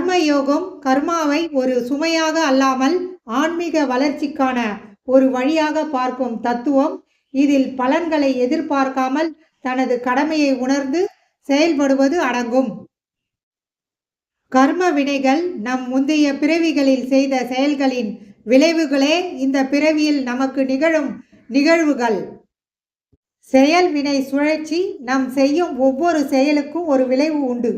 கர்ம யோகம் கர்மாவை ஒரு சுமையாக அல்லாமல் ஆன்மீக வளர்ச்சிக்கான ஒரு வழியாக பார்க்கும் தத்துவம். இதில் பலன்களை எதிர்பார்க்காமல் தனது கடமையை உணர்ந்து செயல்படுவது அடங்கும். கர்ம வினைகள் நம் முந்தைய பிறவிகளில் செய்த செயல்களின் விளைவுகளே இந்த பிறவியில் நமக்கு நிகழும் நிகழ்வுகள். செயல் வினை சுழற்சி நாம் செய்யும் ஒவ்வொரு செயலுக்கும் ஒரு விளைவு உண்டு.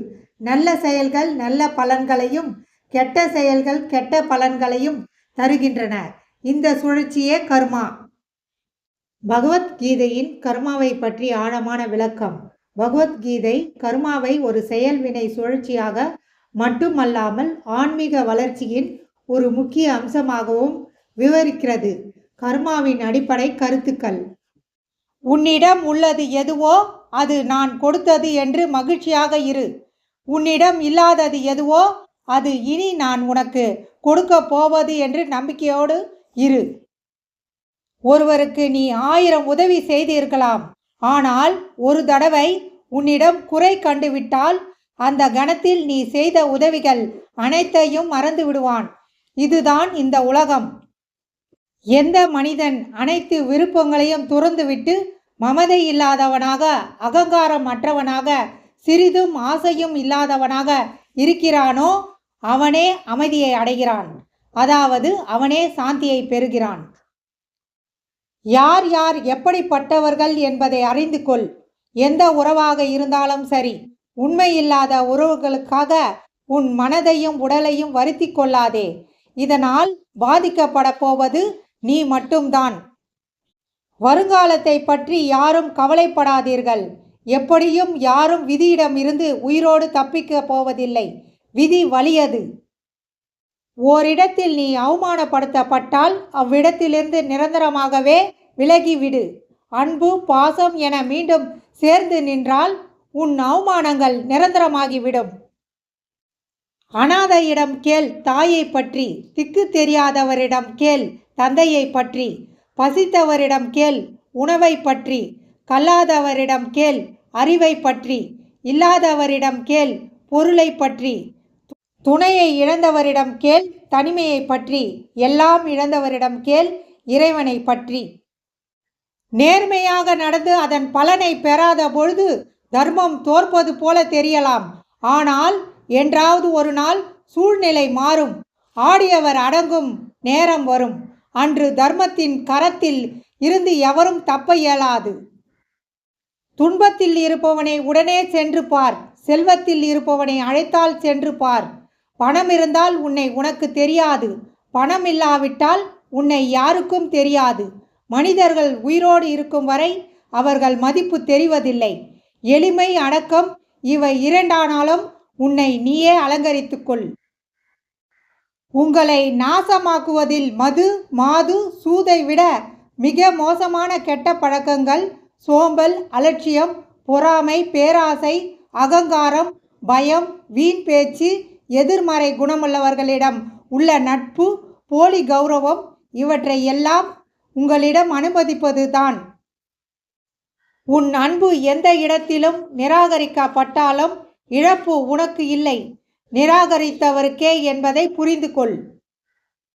நல்ல செயல்கள் நல்ல பலன்களையும் கெட்ட செயல்கள் கெட்ட பலன்களையும் தருகின்றன. இந்த சுழற்சியே கர்மா. பகவத்கீதையின் கர்மாவை பற்றி ஆழமான விளக்கம். பகவத்கீதை கர்மாவை ஒரு செயல்வினை சுழற்சியாக மட்டுமல்லாமல் ஆன்மீக வளர்ச்சியின் ஒரு முக்கிய அம்சமாகவும் விவரிக்கிறது. கர்மாவின் அடிப்படை கருத்துக்கள். உன்னிடம் உள்ளது எதுவோ அது நான் கொடுத்தது என்று மகிழ்ச்சியாக இரு. உன்னிடம் இல்லாதது எதுவோ அது இனி நான் உனக்கு கொடுக்க போவது என்று நம்பிக்கையோடு இரு. ஒருவருக்கு நீ ஆயிரம் உதவி செய்திருக்கலாம் ஆனால் ஒரு தடவை உன்னிடம் குறை கண்டுவிட்டால் அந்த கணத்தில் நீ செய்த உதவிகள் அனைத்தையும் மறந்து விடுவான். இதுதான் இந்த உலகம். எந்த மனிதன் அனைத்து விருப்பங்களையும் துறந்துவிட்டு மமதை இல்லாதவனாக அகங்காரம் அற்றவனாக சிறிதும் ஆசையும் இல்லாதவனாக இருக்கிறானோ அவனே அமைதியை அடைகிறான். அதாவது அவனே சாந்தியை பெறுகிறான். யார் யார் எப்படிப்பட்டவர்கள் என்பதை அறிந்து கொள் எந்த உறவாக இருந்தாலும் சரி உண்மையில்லாத உறவுகளுக்காக உன் மனதையும் உடலையும் வருத்தி கொள்ளாதே. இதனால் பாதிக்கப்பட போவது நீ மட்டும்தான். வருங்காலத்தை பற்றி யாரும் கவலைப்படாதீர்கள். எப்படியும் யாரும் விதியிடம் இருந்து உயிரோடு தப்பிக்க போவதில்லை. விதி வலியது. ஓரிடத்தில் நீ அவமானப்படுத்தப்பட்டால் அவ்விடத்திலிருந்து நிரந்தரமாகவே விலகிவிடு. அன்பு பாசம் என மீண்டும் சேர்ந்து நின்றால் உன் அவமானங்கள் நிரந்தரமாகிவிடும். அனாதையிடம் கேள் தாயை பற்றி. திக்கு தெரியாதவரிடம் கேள் தந்தையை பற்றி. பசித்தவரிடம் கேள் உணவை பற்றி. கல்லாதவரிடம் கேள் அறிவை பற்றி. இல்லாதவரிடம் கேள் பொருளை பற்றி. துணையை இழந்தவரிடம் கேள் தனிமையை பற்றி. எல்லாம் இழந்தவரிடம் கேள் இறைவனை பற்றி. நேர்மையாக நடந்து அதன் பலனை பெறாத பொழுது தர்மம் தோற்பது போல தெரியலாம். ஆனால் என்றாவது ஒரு நாள் சூழ்நிலை மாறும். ஆடியவர் அடங்கும் நேரம் வரும். அன்று தர்மத்தின் கரத்தில் இருந்து எவரும் தப்ப இயலாது. துன்பத்தில் இருப்பவனை உடனே சென்று பார். செல்வத்தில் இருப்பவனை அழைத்தால் சென்று பார். பணம் இருந்தால் உன்னை உனக்கு தெரியாது. பணம் இல்லாவிட்டால் உன்னை யாருக்கும் தெரியாது. மனிதர்கள் உயிரோடு இருக்கும் வரை அவர்கள் மதிப்பு தெரிவதில்லை. எளிமை அடக்கம் இவை இரண்டானாலும் உன்னை நீயே அலங்கரித்துக்கொள் உங்களை நாசமாக்குவதில் மது மாது சூதை விட மிக மோசமான கெட்ட பழக்கங்கள் சோம்பல் அலட்சியம் பொறாமை பேராசை அகங்காரம் பயம் வீண் பேச்சு எதிர்மறை குணமுள்ளவர்களிடம் உள்ள நட்பு போலி கௌரவம் இவற்றை எல்லாம் உங்களிடம் அனுமதிப்பது தான். உன் அன்பு எந்த இடத்திலும் நிராகரிக்கப்பட்டாலும் இழப்பு உனக்கு இல்லை. நிராகரித்தவருக்கே என்பதை புரிந்து கொள்.